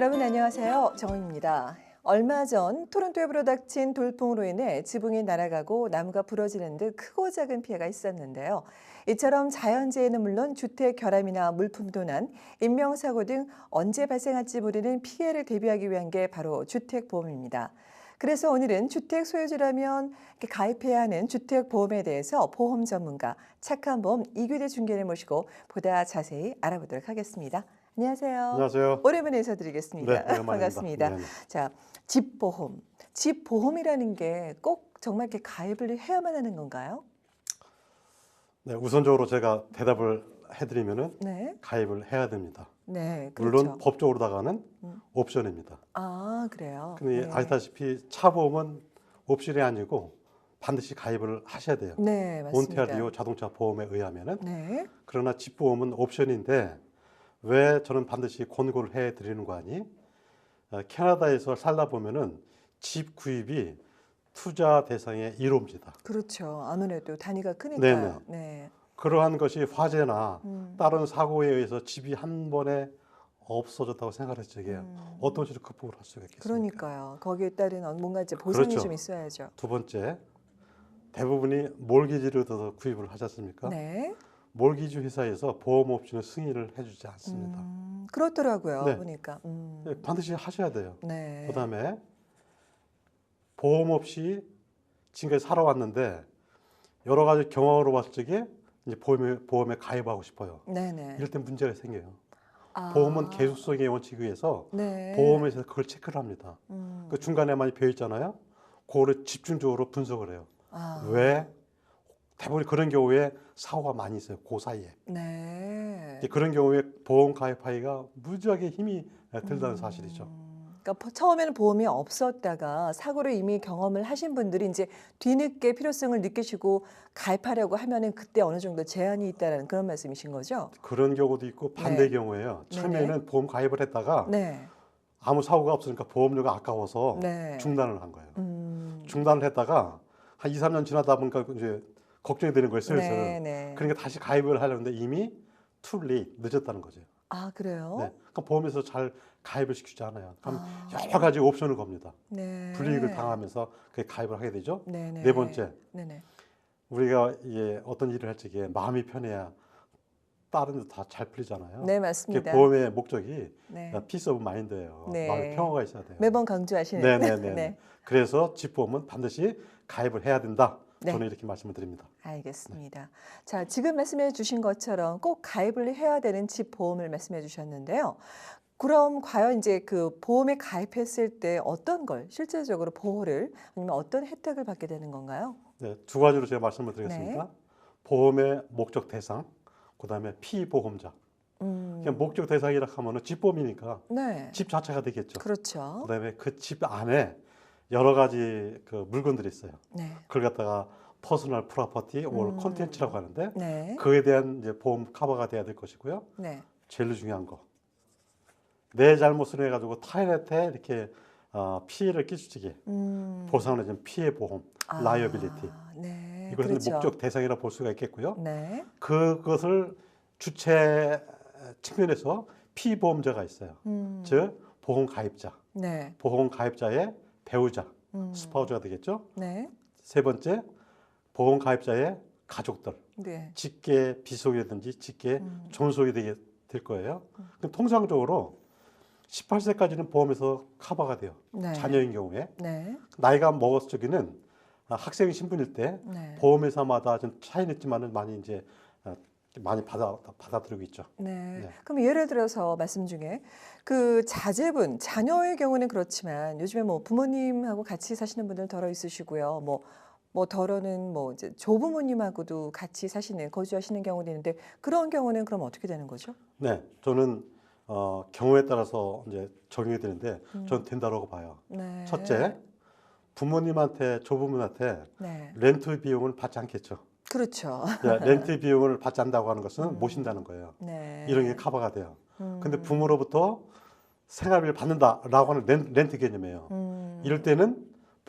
여러분 안녕하세요. 정은입니다. 얼마 전 토론토에 불어닥친 돌풍으로 인해 지붕이 날아가고 나무가 부러지는 등 크고 작은 피해가 있었는데요. 이처럼 자연재해는 물론 주택 결함이나 물품 도 난 인명사고 등 언제 발생할지 모르는 피해를 대비하기 위한 게 바로 주택보험입니다. 그래서 오늘은 주택 소유주라면 가입해야 하는 주택보험에 대해서 보험 전문가 착한 보험 이규대 중개를 모시고 보다 자세히 알아보도록 하겠습니다. 안녕하세요. 안녕하세요. 오랜만에 인사드리겠습니다. 네, 오랜만입니다. 반갑습니다. 네, 네. 자, 집 보험. 집 보험이라는 게 꼭 정말 이렇게 가입을 해야만 하는 건가요? 네, 우선적으로 제가 대답을 해드리면은 네. 가입을 해야 됩니다. 네. 그렇죠. 물론 법적으로다가는 음. 옵션입니다. 아, 그래요. 근데 네. 아시다시피 차 보험은 옵션이 아니고 반드시 가입을 하셔야 돼요. 네, 맞습니다. 온타리오 자동차 보험에 의하면은 네. 그러나 집 보험은 옵션인데 왜 저는 반드시 권고를 해 드리는 거 아니? 어, 캐나다에서 살다 보면은 집 구입이 투자 대상의 1호입니다. 그렇죠. 아무래도 단위가 네네. 크니까요. 네. 그러한 것이 화재나 음. 다른 사고에 의해서 집이 한 번에 없어졌다고 생각했을 적에 음. 어떤 식으로 극복을 할 수가 있겠습니까? 그러니까요. 거기에 따른 어, 뭔가 이제 보상이 그렇죠. 좀 있어야죠. 두 번째, 대부분이 몰기지를 얻어서 구입을 하지 않습니까? 네. 몰기지 회사에서 보험 옵션을 승인을 해주지 않습니다. 음, 그렇더라고요. 네. 보니까. 음. 네, 반드시 하셔야 돼요. 네. 그다음에 보험 없이 지금까지 살아왔는데 여러 가지 경험으로 봤을 적에 이제 보험에, 보험에 가입하고 싶어요. 네네. 이럴 때 문제가 생겨요. 아. 보험은 계속성의 원칙에 의해서 네. 보험에서 그걸 체크를 합니다. 음. 그 중간에 많이 비어 있잖아요. 그거를 집중적으로 분석을 해요. 아. 왜 대부분 그런 경우에 사고가 많이 있어요. 그 사이에. 네. 그런 경우에 보험 가입하기가 무지하게 힘이 들다는 사실이죠. 음, 그러니까 포- 처음에는 보험이 없었다가 사고를 이미 경험을 하신 분들이 이제 뒤늦게 필요성을 느끼시고 가입하려고 하면은 그때 어느 정도 제한이 있다라는 그런 말씀이신 거죠? 그런 경우도 있고 반대 네. 경우에요. 네네. 처음에는 보험 가입을 했다가 네. 아무 사고가 없으니까 보험료가 아까워서 네. 중단을 한 거예요. 음. 중단을 했다가 한 2, 3년 지나다 보니까 이제 걱정이 되는 거예요. 슬슬. 네, 네. 그러니까 다시 가입을 하려는데 이미 late 늦었다는 거죠. 아, 그래요? 네. 그러니까 보험에서 잘 가입을 시키지 않아요. 그럼 아. 여러 가지 옵션을 겁니다. 네. 불이익을 당하면서 그 가입을 하게 되죠. 네, 네. 네 번째, 네, 네. 우리가 이게 어떤 일을 할 적에 마음이 편해야 다른 데 다 잘 풀리잖아요. 네, 맞습니다. 보험의 목적이 네. 피스 오브 마인드예요. 네. 마음의 평화가 있어야 돼요. 매번 강조하시는 네, 네, 네. 네. 그래서 집보험은 반드시 가입을 해야 된다. 네. 저는 이렇게 말씀을 드립니다. 알겠습니다. 자, 지금 말씀해 주신 것처럼 꼭 가입을 해야 되는 집 보험을 말씀해 주셨는데요. 그럼 과연 이제 그 보험에 가입했을 때 어떤 걸 실질적으로 보호를 아니면 어떤 혜택을 받게 되는 건가요? 네, 두 가지로 제가 말씀을 드리겠습니다. 네. 보험의 목적 대상, 그다음에 피보험자. 음. 그냥 목적 대상이라 하면은 집보험이니까 네. 집 자체가 되겠죠. 그렇죠. 그다음에 그 집 안에 여러 가지 그 물건들이 있어요. 네. 그걸 갖다가 퍼스널 프로퍼티 올 음. 콘텐츠라고 하는데 네. 그에 대한 이제 보험 커버가 돼야 될 것이고요. 네. 제일 중요한 거. 내 잘못을 해가지고 타인한테 이렇게 어, 피해를 끼치게 음. 보상을 해준 피해 보험, 아, liability. 네. 이것은 그렇죠. 목적 대상이라 볼 수가 있겠고요. 네. 그것을 주체 측면에서 피보험자가 있어요. 음. 즉 보험 가입자, 네. 보험 가입자의 배우자, 음. 스파우저가 되겠죠. 네. 세 번째 보험 가입자의 가족들, 네. 직계 비속이라든지 직계 음. 존속이 되게 될 거예요. 그럼 통상적으로 18세까지는 보험에서 커버가 돼요. 네. 자녀인 경우에 네. 나이가 먹었을 적에는 아, 학생 신분일 때 네. 보험회사마다 좀 차이는 있지만은 많이 이제 아, 많이 받아 받아들이고 있죠. 네. 네. 그럼 예를 들어서 말씀 중에 그 자제분, 자녀의 경우는 그렇지만 요즘에 뭐 부모님하고 같이 사시는 분들 덜어 있으시고요. 뭐, 뭐 덜어는 뭐 이제 조부모님하고도 같이 사시는, 거주하시는 경우도 있는데 그런 경우는 그럼 어떻게 되는 거죠? 네, 저는 어, 경우에 따라서 이제 적용이 되는데 음. 전 된다고 봐요. 네. 첫째, 부모님한테 조부모한테 네. 렌트 비용을 받지 않겠죠. 그렇죠. 야, 렌트 비용을 받지 않는다고 하는 것은 음. 모신다는 거예요. 네. 이런 게 커버가 돼요. 음. 근데 부모로부터 생활비를 받는다라고 하는 렌, 렌트 개념이에요. 음. 이럴 때는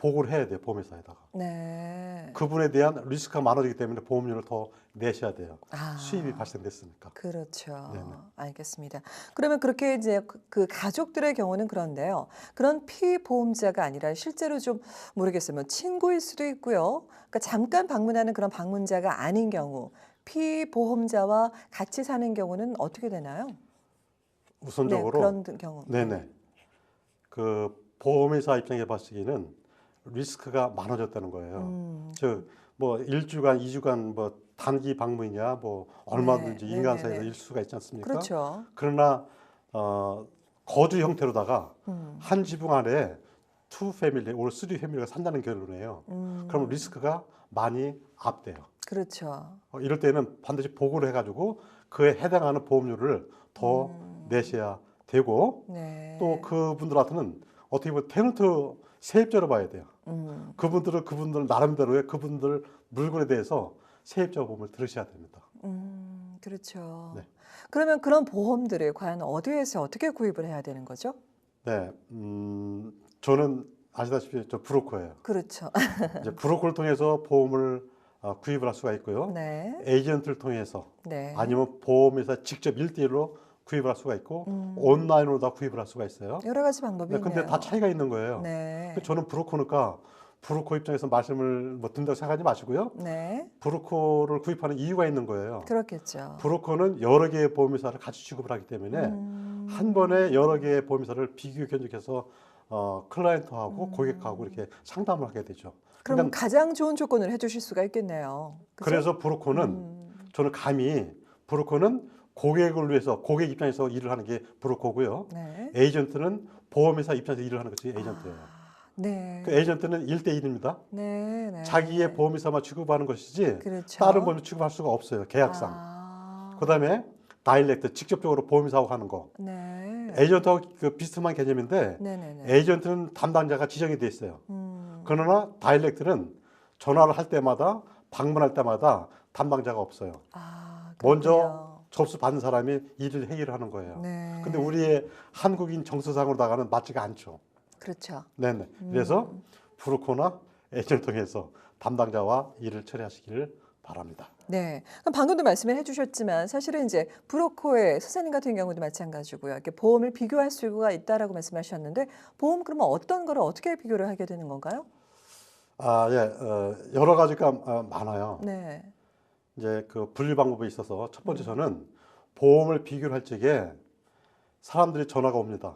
보고를 해야 돼요 보험회사에다가. 네. 그분에 대한 리스크가 많아지기 때문에 보험료를 더 내셔야 돼요. 아. 수입이 발생됐으니까. 그렇죠. 네네. 알겠습니다. 그러면 그렇게 이제 그- 그 가족들의 경우는 그런데요. 그런 피보험자가 아니라 실제로 좀 모르겠어요. 뭐 친구일 수도 있고요. 그러니까 잠깐 방문하는 그런 방문자가 아닌 경우 피보험자와 같이 사는 경우는 어떻게 되나요? 우선적으로 네, 그런 등- 경우. 네네. 그 보험회사 입장에 봤기에는 리스크가 많아졌다는 거예요. 음, 저뭐 일주간, 이주간 뭐 단기 방문이냐 뭐 얼마든지 네, 인간 네네네. 사이에서 일 수가 있지 않습니까? 그렇죠. 그러나 어, 거주 형태로다가 음, 한 지붕 안에 투 패밀리, 올 쓰리 패밀리가 산다는 결론이에요. 음, 그럼 리스크가 많이 앞돼요. 그렇죠. 어, 이럴 때는 반드시 보고를 해가지고 그에 해당하는 보험료를 더 음. 내셔야 되고 네. 또 그분들한테는 어떻게 보면 테너트 세입자로 봐야 돼요. 음, 그분들은 그분들 나름대로의 그분들 물건에 대해서 세입자 보험을 들으셔야 됩니다. 음, 그렇죠. 네. 그러면 그런 보험들을 과연 어디에서 어떻게 구입을 해야 되는 거죠? 네, 음, 저는 아시다시피 저 브로커예요. 그렇죠. 이제 브로커를 통해서 보험을 어, 구입을 할 수가 있고요. 네. 에이전트를 통해서 네. 아니면 보험회사 직접 일대일로 구입을 할 수가 있고 음. 온라인으로 다 구입을 할 수가 있어요. 여러 가지 방법이 네, 있네요. 근데 다 차이가 있는 거예요. 네. 그래서 저는 브로커니까 브로커 입장에서 말씀을 뭐 든다고 생각하지 마시고요. 네. 브로커를 구입하는 이유가 있는 거예요. 그렇겠죠. 브로커는 여러 개의 보험회사를 같이 취급을 하기 때문에 음. 한 번에 여러 개의 보험회사를 비교 견적해서 어, 클라이언트하고 음. 고객하고 이렇게 상담을 하게 되죠. 그럼 그러니까 가장 좋은 조건을 해주실 수가 있겠네요. 그죠? 그래서 브로커는 음. 저는 감히 브로커는 고객을 위해서 고객 입장에서 일을 하는 게 브로커고요. 네. 에이전트는 보험회사 입장에서 일을 하는 것이 에이전트예요. 아, 네. 그 에이전트는 일대일입니다 네. 네. 자기의 보험회사만 취급하는 것이지 그렇죠. 다른 보험을 취급할 수가 없어요. 계약상. 아. 그다음에 다이렉트 직접적으로 보험회사하고 하는 거. 네. 에이전트하고 그 비슷한 개념인데 네네네. 에이전트는 담당자가 지정이 돼 있어요. 음. 그러나 다이렉트는 전화를 할 때마다 방문할 때마다 담당자가 없어요. 아, 먼저 그렇군요. 접수 받는 사람이 일을 해결을 하는 거예요. 네. 근데 우리의 한국인 정서상으로다가는 맞지가 않죠. 그렇죠. 네네. 그래서 브로커나 에이전트 통해서 담당자와 일을 처리하시기를 바랍니다. 네. 그럼 방금도 말씀을 해주셨지만 사실은 이제 브로커의 선생님 같은 경우도 마찬가지고요. 이렇게 보험을 비교할 수가 있다라고 말씀하셨는데 보험 그러면 어떤 거를 어떻게 비교를 하게 되는 건가요? 아, 예, 어, 여러 가지가 어, 많아요. 네. 이제 그 분류 방법에 있어서 첫 번째 저는 보험을 비교를 할 적에 사람들이 전화가 옵니다.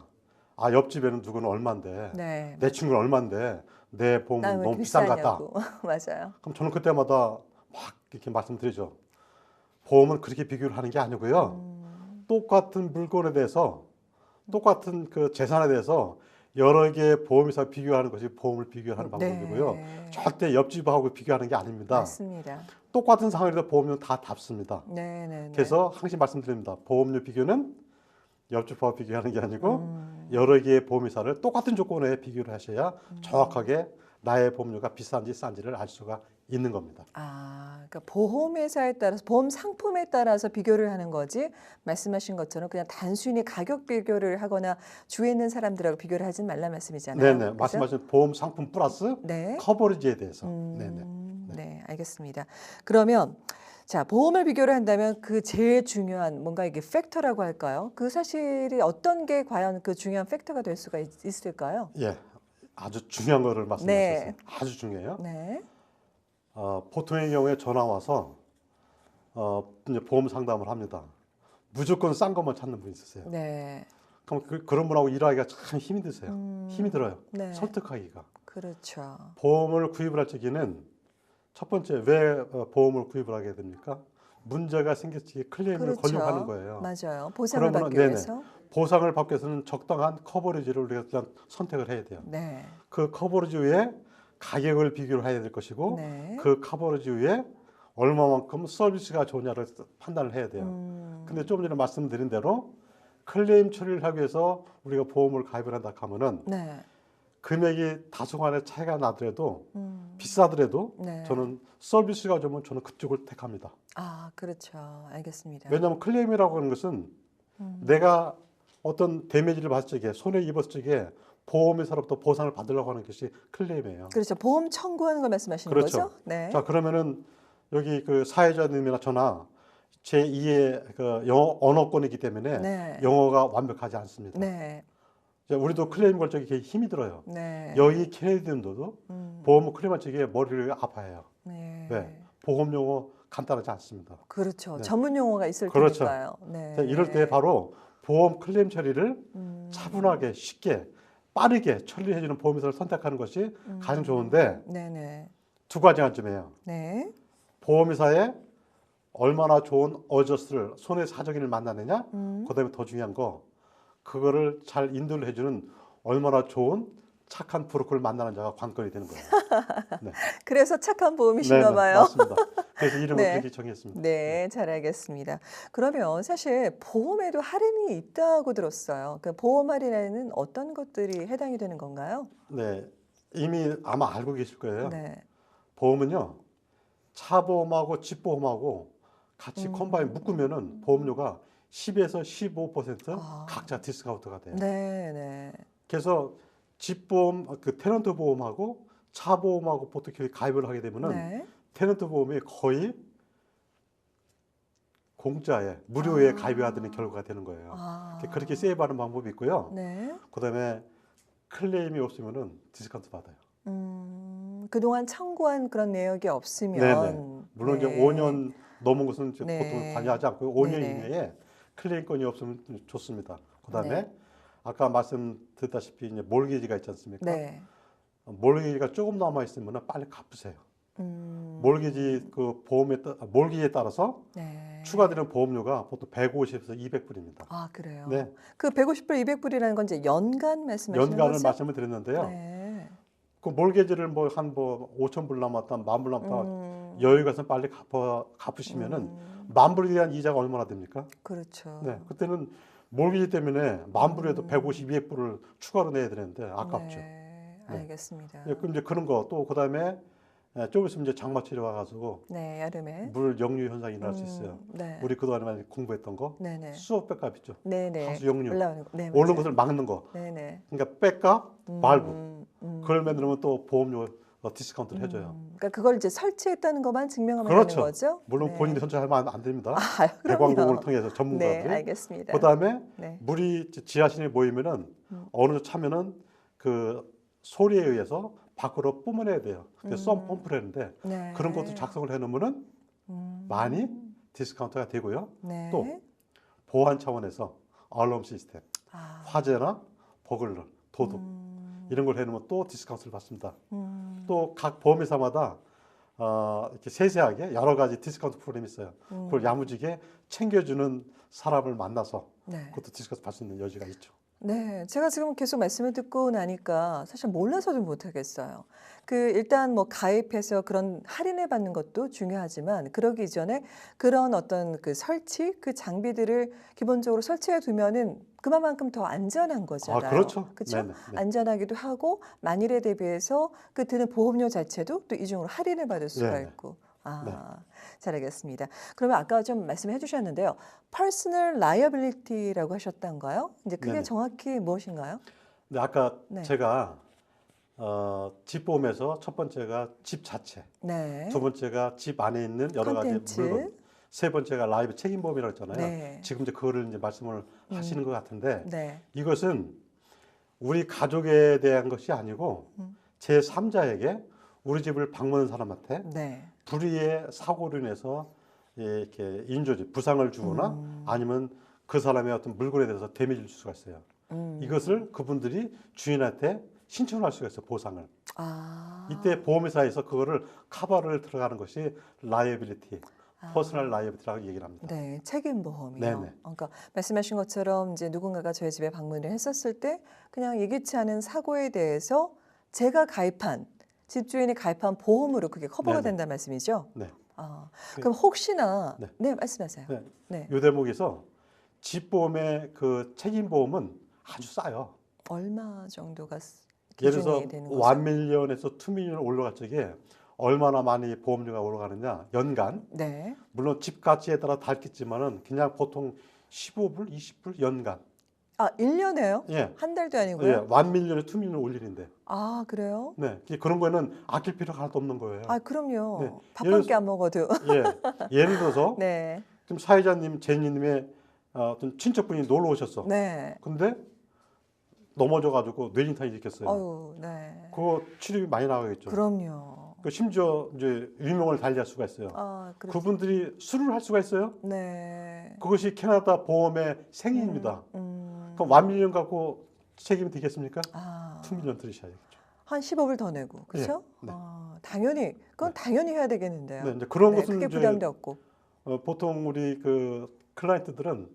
아, 옆집에는 누구는 얼마인데, 네. 내 친구는 얼마인데, 내왜 너무 비싼 것 같다. 맞아요. 그럼 저는 그때마다 막 이렇게 말씀드리죠. 보험은 그렇게 비교를 하는 게 아니고요. 음, 똑같은 물건에 대해서, 똑같은 그 재산에 대해서 여러 개의 보험회사 비교하는 것이 보험을 비교하는 방법이고요. 네. 절대 옆집하고 비교하는 게 아닙니다. 맞습니다. 똑같은 상황에도 보험료는 다 답습니다. 네, 네, 네. 그래서 항상 말씀드립니다. 보험료 비교는 옆집하고 비교하는 게 아니고 음, 여러 개의 보험회사를 똑같은 조건에 비교를 하셔야 정확하게 나의 보험료가 비싼지 싼지를 알 수가 있는 겁니다. 아, 그러니까 보험회사에 따라서 보험 상품에 따라서 비교를 하는 거지 말씀하신 것처럼 그냥 단순히 가격 비교를 하거나 주위에 있는 사람들하고 비교를 하진 말라 말씀이잖아요. 네네. 그죠? 말씀하신 보험 상품 플러스 네. 커버리지에 대해서. 음, 네네. 네, 알겠습니다. 그러면 자 보험을 비교를 한다면 그 제일 중요한 뭔가 이게 팩터라고 할까요? 그 사실이 어떤 게 과연 그 중요한 팩터가 될 수가 있, 있을까요? 예. 아주 중요한 거를 말씀하셨어요. 아주 중요해요. 네, 어, 보통의 경우에 전화 와서 어, 이제 보험 상담을 합니다. 무조건 싼 것만 찾는 분이 있으세요. 네, 그럼 그, 그런 분하고 일하기가 참 힘이 드세요. 음, 힘이 들어요. 네, 설득하기가. 그렇죠. 보험을 구입을 할 적에는 첫 번째 왜 어, 보험을 구입을 하게 됩니까? 문제가 생겼을 때 클레임을 그렇죠. 걸려고 하는 거예요. 맞아요. 보상을 받기 네네. 위해서. 보상을 받기 위해서는 적당한 커버리지를 우리가 일단 선택을 해야 돼요. 네, 그 커버리지 위에 가격을 비교를 해야 될 것이고 네. 그 커버리지 위에 얼마만큼 서비스가 좋냐를 판단을 해야 돼요. 음, 근데 조금 전에 말씀드린 대로 클레임 처리를 하기 위해서 우리가 보험을 가입을 한다 하면은 네, 금액이 다소간의 차이가 나더라도 음, 비싸더라도 네. 저는 서비스가 좋으면 저는 그쪽을 택합니다. 아, 그렇죠. 알겠습니다. 왜냐하면 클레임이라고 하는 것은 음, 내가 어떤 데미지를 받을 적에 손해 입었을 적에 보험회사로부터 보상을 받으려고 하는 것이 클레임이에요. 그렇죠. 보험 청구하는 걸 말씀하시는 그렇죠. 거죠? 네. 자 그러면은 여기 그 사회자님이나 저나 제 2의 그 영어 언어권이기 때문에 네. 영어가 완벽하지 않습니다. 네. 자, 우리도 클레임 걸 되게 힘이 들어요. 네. 여기 케네디언도 음, 보험 클레임 걸 적에 머리를 아파해요. 네. 왜? 보험 용어 간단하지 않습니다. 그렇죠. 네. 전문 용어가 있을 그렇죠. 테니까요. 네. 자, 이럴 때 바로 보험 클레임 처리를 음, 차분하게 쉽게 빠르게 처리해주는 보험회사를 선택하는 것이 음. 가장 좋은데 네네. 두 가지 관점이에요. 네. 보험회사에 얼마나 좋은 어저스를 손의 사정인을 만나느냐 음. 그다음에 더 중요한 거 그거를 잘 인도를 해주는 얼마나 좋은 착한 브로커를 만나는 자가 관건이 되는 거예요. 그래서 착한 보험이신가 네네, 봐요. 맞습니다. 그래서 이름을 네. 그렇게 정했습니다. 네, 잘 알겠습니다. 그러면 사실 보험에도 할인이 있다고 들었어요. 그 보험 할인에는 어떤 것들이 해당이 되는 건가요? 네, 이미 아마 알고 계실 거예요. 네. 보험은요, 차 보험하고 집 보험하고 같이 음. 컴바인 묶으면은 보험료가 10에서 15% 아. 각자 디스카운트가 돼요. 네, 네. 그래서 집 보험, 그 테넌트 보험하고 차 보험하고 보통 가입을 하게 되면은 네. 테넌트 보험이 거의 공짜에 무료에 아. 가입해야 되는 결과가 되는 거예요. 아. 그렇게 세이브하는 방법이 있고요. 네. 그다음에 클레임이 없으면은 디스카운트 받아요. 음, 그동안 청구한 그런 내역이 없으면 네네. 물론 이제 네. 5년 넘은 것은 이제 네. 보통 관여하지 않고 5년 네네. 이내에 클레임권이 없으면 좋습니다. 그다음에 네. 아까 말씀드렸다시피 이제 몰기지가 있지 않습니까? 네. 몰기지가 조금 남아 있으면 빨리 갚으세요. 음, 몰기지 그 보험에 따, 몰기에 따라서 네. 추가되는 보험료가 보통 150에서 200불입니다. 아, 그래요. 네, 그 150불, 200불이라는 건 이제 연간 말씀하시는 연간을 거죠? 말씀을 드렸는데요. 네. 그 몰개지를 뭐한뭐 5천 불 남았다, 만불 남았다 음, 여유가 있으면 빨리 갚아 갚으시면은 음, 만 불에 대한 이자가 얼마나 됩니까? 그렇죠. 네, 그때는 몰개지 때문에 만 불에도 음. 150, 200불을 추가로 내야 되는데 아깝죠. 네, 네. 알겠습니다. 예, 그럼 이제 그런 거 또 그다음에 예, 좀 있으면 이제 장마철이 와가지고 네, 여름에. 물 역류 현상이 일어날 수 음, 있어요. 네. 우리 그동안에 많이 공부했던 거 네네. 수업 백값 있죠. 네네. 하수 역류 올라오는 거. 네, 오는 맞아요. 것을 막는 거. 네네. 그러니까 백값, 음, 발부. 음, 그걸 만들면 또 보험료 어, 디스카운트를 해줘요. 음, 그러니까 그걸 이제 설치했다는 것만 증명하면 그렇죠. 되는 거죠? 물론 네. 본인이 선정하면 안 됩니다. 아, 대광공을. 통해서 네, 전문가들이. 알겠습니다. 그다음에 네. 물이 지하실에 모이면은 음. 어느 정도 차면은 그 소리에 의해서 밖으로 뿜어내야 돼요. 그래서 썸 음. 펌프라는데 네. 그런 것도 작성을 해놓으면은 음, 많이 디스카운트가 되고요. 네. 또 보안 차원에서 알럼 시스템, 아, 화재나 버글러, 도둑 음, 이런 걸 해놓으면 또 디스카운트를 받습니다. 음, 또각 보험회사마다 어, 이렇게 세세하게 여러 가지 디스카운트 프로그램이 있어요. 음, 그걸 야무지게 챙겨주는 사람을 만나서 네. 그것도 디스카운트 받을 수 있는 여지가 있죠. 네, 제가 지금 계속 말씀을 듣고 나니까 사실 몰라서도 못하겠어요. 그 일단 뭐 가입해서 그런 할인을 받는 것도 중요하지만 그러기 이전에 그런 어떤 그 설치, 그 장비들을 기본적으로 설치해 두면은 그만큼 더 안전한 거잖아요. 아, 그렇죠. 그렇죠? 네네, 네. 안전하기도 하고 만일에 대비해서 그 드는 보험료 자체도 또 이중으로 할인을 받을 수가 네네. 있고. 아, 잘 알겠습니다. 그러면 아까 좀 말씀해 주셨는데요. 퍼스널 라이어빌리티라고 하셨던가요? 이제 그게 네네. 정확히 무엇인가요? 근데 아까 네. 제가 어, 집 보험에서 첫 번째가 집 자체, 네. 두 번째가 집 안에 있는 여러 가지 컨텐츠. 물건, 세 번째가 라이브 책임 보험이라고 했잖아요. 네. 지금 이제 그거를 이제 말씀을 하시는 것 같은데 네. 이것은 우리 가족에 대한 것이 아니고 음. 제 3자에게 우리 집을 방문한 사람한테 네. 불의의 사고로 인해서 이렇게 인조지 부상을 주거나 음. 아니면 그 사람의 어떤 물건에 대해서 데미지를 줄 수가 있어요. 음. 이것을 그분들이 주인한테 신청을 할 수가 있어요. 보상을. 아. 이때 보험회사에서 그거를 커버를 들어가는 것이 라이어빌리티, 아. 퍼스널 라이어빌리티라고 얘기를 합니다. 네, 책임 보험이요. 네네. 그러니까 말씀하신 것처럼 이제 누군가가 저희 집에 방문을 했었을 때 그냥 예기치 않은 사고에 대해서 제가 가입한 집주인이 가입한 보험으로 그게 커버가 네네. 된다 말씀이죠. 네. 아, 그- 그럼 혹시나 네, 네. 말씀하세요. 네. 네. 이 대목에서 집보험의 그 책임보험은 아주 싸요. 얼마 정도가 스- 예를 기준이 들어서? 1밀리언에서 2밀리언 올라갈 적에 얼마나 많이 보험료가 올라가느냐 연간 네. 물론 집 가치에 따라 다르겠지만은 그냥 보통 15불, 20불 연간 아, 1년에요? 예. 한 달도 아니고요? 예, 1 밀리언에 2 밀리언 올리는데. 아, 그래요? 네. 그런 거는 아낄 필요가 하나도 없는 거예요. 아, 그럼요. 네. 밥 예를 한끼 안 먹어도. 예. 예를 들어서 네. 지금 사회자님, 제니님의 어, 어떤 친척분이 놀러 오셨어. 네. 근데 넘어져 가지고 뇌진탕이 일으켰어요. 어유, 네. 그거 치료비 많이 나가겠죠. 그럼요. 그 심지어 이제 유명을 달리할 수가 있어요. 아, 그분들이 술을 할 수가 있어요. 네. 그것이 캐나다 보험의 생입니다. 음. 그럼 완 밀리언 갖고 책임이 되겠습니까? 아. 2 밀리언 들으셔야겠죠. 한 10억을 더 내고. 그렇죠? 네. 아, 당연히 그건 당연히 해야 되겠는데요. 네, 이제 그런 네, 것은 크게 부담도 없고. 어, 보통 우리 그 클라이언트들은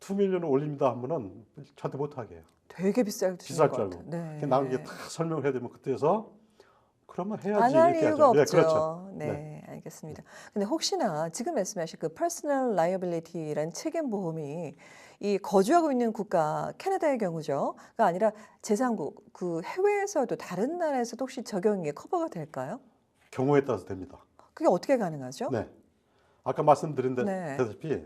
2 밀리언을 올립니다 하면은 절대 못 하게 해요. 되게 비쌀 비쌀 것 줄. 알고. 네. 나는 이게 다 설명을 해야 되면 그때서 그러면 해야지 안 할 이렇게 이유가 하죠. 없죠. 네, 그렇죠. 네, 알겠습니다. 근데 혹시나 지금 말씀하신 그 퍼스널 라이어빌리티라는 책임 보험이 이 거주하고 있는 국가 캐나다의 경우죠가 아니라 제3국 그 해외에서도 다른 나라에서도 혹시 적용이 커버가 될까요? 경우에 따라서 됩니다. 그게 어떻게 가능하죠? 네. 아까 말씀드린 데- 네. 다시피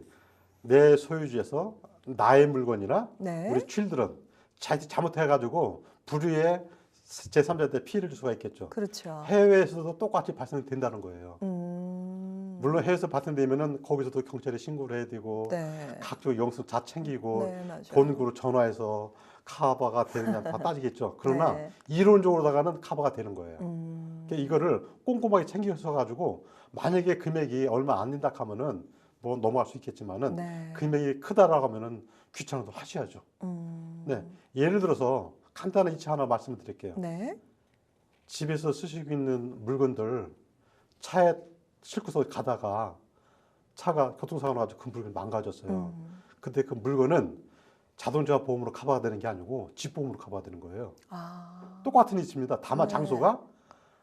내 소유주에서 나의 물건이나 네. 우리 칠들은 자- 잘못해 가지고 불의의 제3자한테 피해를 줄 수가 있겠죠. 그렇죠. 해외에서도 똑같이 발생된다는 거예요. 음. 물론 해외에서 발생되면은 거기서도 경찰에 신고를 해야 되고 네. 각종 영수 다 챙기고 네. 본국으로 전화해서 카바가 되느냐 다 따지겠죠. 그러나 네. 이론적으로다가는 카바가 되는 거예요. 음. 그러니까 이거를 꼼꼼하게 챙겨서 가지고 만약에 금액이 얼마 안 된다 하면은 뭐 넘어갈 수 있겠지만은 네. 금액이 크다라고 하면은 귀찮아도 하셔야죠. 음. 네. 예를 들어서 간단한 이치 하나 말씀을 드릴게요. 네. 집에서 쓰시고 있는 물건들 차에 싣고서 가다가 차가 교통사고 나가지고 그 물건이 망가졌어요. 음. 근데 그 물건은 자동차 보험으로 커버가 되는 게 아니고 집 보험으로 커버가 되는 거예요. 아. 똑같은 이치입니다. 다만 네. 장소가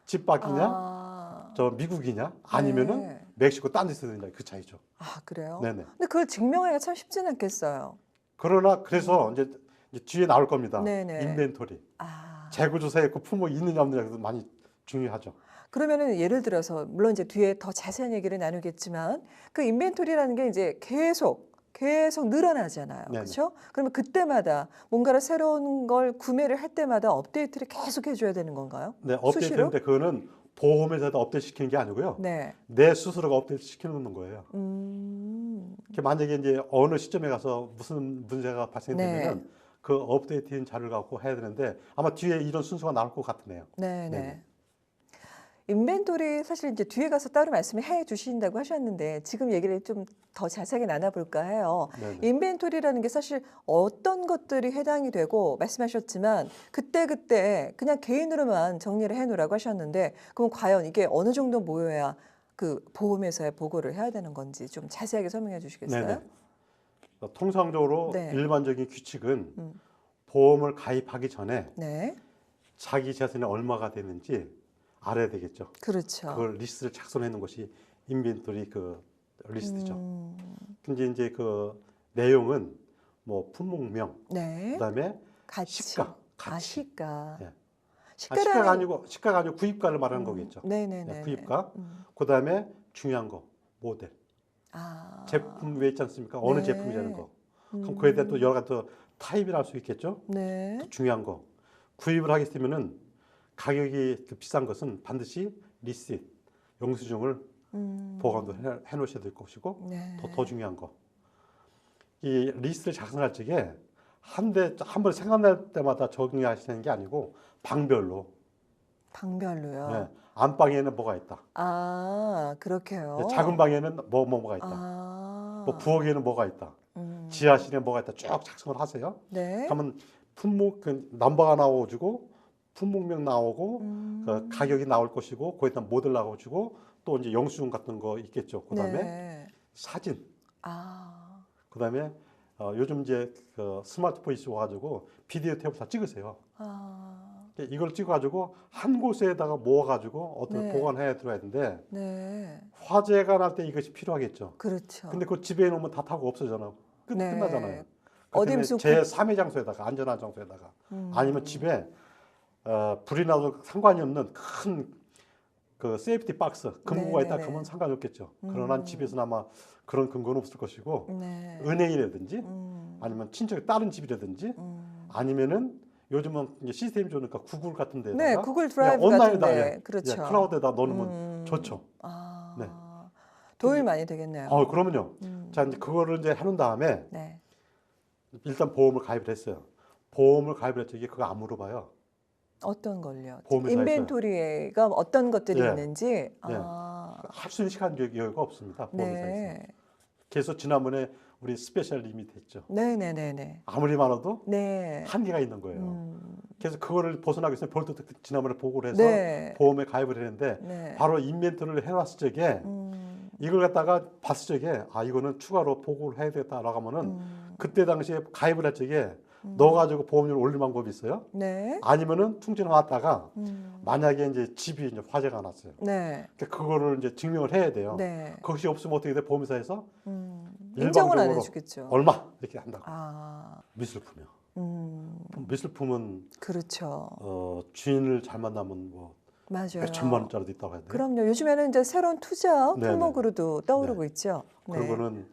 집 밖이냐, 아. 저 미국이냐, 아니면은 네. 멕시코 딴 데서 되느냐 그 차이죠. 아, 그래요? 네네. 근데 그걸 증명하기가 참 쉽지는 않겠어요. 그러나 그래서 이제, 이제 뒤에 나올 겁니다. 음. 네네. 인벤토리, 아. 재고조사에 그 품목이 있느냐 없느냐가 많이 중요하죠. 그러면은 예를 들어서 물론 이제 뒤에 더 자세한 얘기를 나누겠지만 그 인벤토리라는 게 이제 계속 계속 늘어나잖아요. 네네. 그렇죠? 그러면 그때마다 뭔가를 새로운 걸 구매를 할 때마다 업데이트를 계속 해줘야 되는 건가요? 네? 업데이트인데 그거는 보험회사에다 업데이트 시키는 게 아니고요. 네. 내 스스로가 업데이트 시켜놓는 거예요. 음. 만약에 이제 어느 시점에 가서 무슨 문제가 발생되면 네. 그 업데이트된 자료를 갖고 해야 되는데 아마 뒤에 이런 순서가 나올 것 같네요. 네, 네. 네네. 인벤토리 사실 이제 뒤에 가서 따로 말씀을 해 주신다고 하셨는데 지금 얘기를 좀 더 자세하게 나눠볼까 해요. 네네. 인벤토리라는 게 사실 어떤 것들이 해당이 되고 말씀하셨지만 그때 그때 그냥 개인으로만 정리를 해 놓으라고 하셨는데 그럼 과연 이게 어느 정도 모여야 그 보험회사에 보고를 해야 되는 건지 좀 자세하게 설명해 주시겠어요? 네네. 어, 통상적으로 네. 일반적인 규칙은 음. 보험을 가입하기 전에 네, 자기 재산이 얼마가 되는지 알아야 되겠죠. 그렇죠. 그걸 리스트를 작성해 놓은 것이 인벤토리 그 리스트죠. 음, 근데 이제 그 내용은 뭐 품목명, 네, 그다음에 가치. 시가, 아, 가치. 시가. 예. 아, 시가라는 시가가 아니고 시가가 아니고 구입가를 말하는 거겠죠. 네네네. 네, 구입가. 음. 그다음에 중요한 거 모델, 아. 제품 왜 있지 않습니까? 어느 네. 제품이라는 거. 그럼 음. 그에 대한 또 여러 가지 또 타입이 날수 있겠죠. 네. 또 중요한 거 구입을 하게 되면은 가격이 그 비싼 것은 반드시 리시트 영수증을 음. 보관도 해, 해 놓으셔야 될 것이고 네. 더, 더 중요한 거. 이 리스트를 작성할 적에 한 대, 한 번 생각날 때마다 적용하시는 게 아니고 방별로. 방별로요. 예, 안방에는 뭐가 있다. 아, 그렇게요. 작은 방에는 뭐, 뭐, 뭐가 있다. 아. 뭐 부엌에는 뭐가 있다. 음. 지하실에 뭐가 있다. 쭉 작성을 하세요. 네. 그러면 품목, 그 넘버가 나오고 품목명 나오고 음. 그 가격이 나올 것이고 거기다 모델 나오고 또 이제 영수증 같은 거 있겠죠. 그다음에 네. 사진. 아. 그다음에 어, 요즘 이제 그 스마트폰 있어 가지고 비디오 탭을 다 찍으세요. 아. 이걸 찍어가지고 한 곳에다가 모아가지고 어떻게 네. 보관해야 들어야 되는데 네. 화재가 날 때 이것이 필요하겠죠. 그렇죠. 근데 그 집에 놓으면 다 타고 없어잖아. 끝, 네. 끝나잖아요. 어디 어디 제 3의 장소에다가 안전한 장소에다가 음. 아니면 집에 어, 불이 나도 상관이 없는 큰 그 세이프티 박스 금고가 있다 네네네. 그러면 상관이 없겠죠. 그러나 음. 집에서는 아마 그런 근거는 없을 것이고 네. 은행이라든지 음. 아니면 친척 다른 집이라든지 음. 아니면은 요즘은 시스템이 좋으니까 구글 같은 데다가 네, 구글 드라이브 온라인에다, 같은데 예, 그렇죠. 예, 클라우드에다 넣어놓으면 음. 좋죠. 아, 네. 도움이 많이 되겠네요. 어, 그러면요. 음. 자, 이제 그거를 이제 해놓은 다음에 네. 일단 보험을 가입을 했어요. 보험을 가입을 했더니 그거 안 물어봐요. 어떤 걸요? 인벤토리가 어떤 것들이 예. 있는지. 아, 할 수 있는 시간 여- 여유가 없습니다. 보험회사에서. 네. 그래서 지난번에 우리 스페셜 리미트 했죠. 네, 네, 네, 네. 아무리 많아도 네. 한계가 있는 거예요. 음. 그래서 그거를 벗어나기 위해서 별도 지난번에 보고를 해서 네. 보험에 가입을 했는데 네. 바로 인벤토리를 해놨을 적에 음. 이걸 갖다가 봤을 적에 아 이거는 추가로 보고를 해야 되겠다라고 하면은 음. 그때 당시에 가입을 할 적에 음. 넣어가지고 보험료를 올릴 방법이 있어요. 네. 아니면은 충전해 왔다가 음. 만약에 이제 집이 이제 화재가 났어요. 네. 그러니까 그거를 이제 증명을 해야 돼요. 네. 그것이 없으면 어떻게 돼? 보험회사에서 음. 인정을 안 해주겠죠. 얼마 이렇게 한다고. 아, 미술품이요. 음. 미술품은 그렇죠. 어, 주인을 잘 만나면 뭐 맞아요. 몇천만 원짜리도 있다고 해야 돼요. 그럼요. 요즘에는 이제 새로운 투자 네네. 품목으로도 떠오르고 있죠. 그런 거는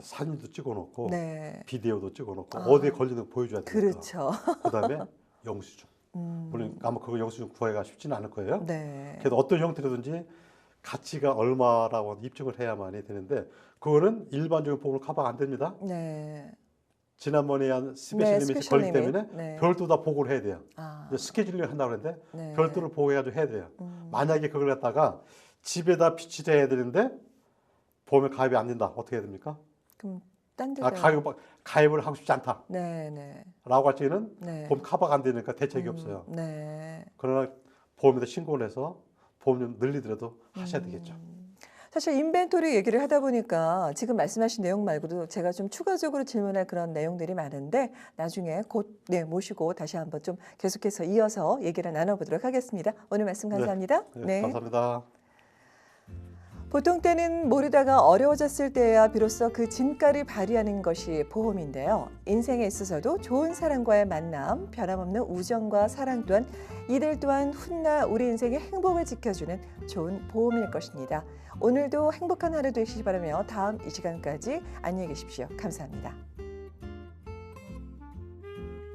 사진도 찍어놓고 네. 비디오도 찍어놓고 아. 어디에 걸리는 거 보여줘야 되니까. 그렇죠. 그다음에 영수증. 음. 물론 아마 그거 영수증 구하기가 쉽지는 않을 거예요. 네. 그래도 어떤 형태로든지 가치가 얼마라고 입증을 해야만이 되는데 그거는 일반적인 보험을 커버가 안 됩니다. 네. 지난번에 한 스페셜 네, 리밋이 스페셜 걸리기 리밋. 때문에 네. 별도 다 보고를 해야 돼요. 아. 이제 스케줄링 한다고 그랬는데 네. 별도로 보고해가지고 해야 돼요. 음. 만약에 그걸 갖다가 집에다 비치를 해야 되는데 보험에 가입이 안 된다. 어떻게 해야 됩니까? 그럼 딴 데다 아, 가입, 가입을 하고 싶지 않다라고 네, 네. 할 적에는 네. 보험 커버가 안 되니까 대책이 음, 없어요. 네. 그러나 보험에다 신고를 해서 보험료 늘리더라도 하셔야 되겠죠. 음. 사실 인벤토리 얘기를 하다 보니까 지금 말씀하신 내용 말고도 제가 좀 추가적으로 질문할 그런 내용들이 많은데 나중에 곧 네, 모시고 다시 한번 좀 계속해서 이어서 얘기를 나눠보도록 하겠습니다. 오늘 말씀 감사합니다. 네, 감사합니다. 보통 때는 모르다가 어려워졌을 때야 비로소 그 진가를 발휘하는 것이 보험인데요. 인생에 있어서도 좋은 사람과의 만남, 변함없는 우정과 사랑 또한 이들 또한 훗나 우리 인생의 행복을 지켜주는 좋은 보험일 것입니다. 오늘도 행복한 하루 되시기 바라며 다음 이 시간까지 안녕히 계십시오. 감사합니다.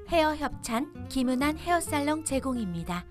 헤어 협찬 김은한 헤어살롱 제공입니다.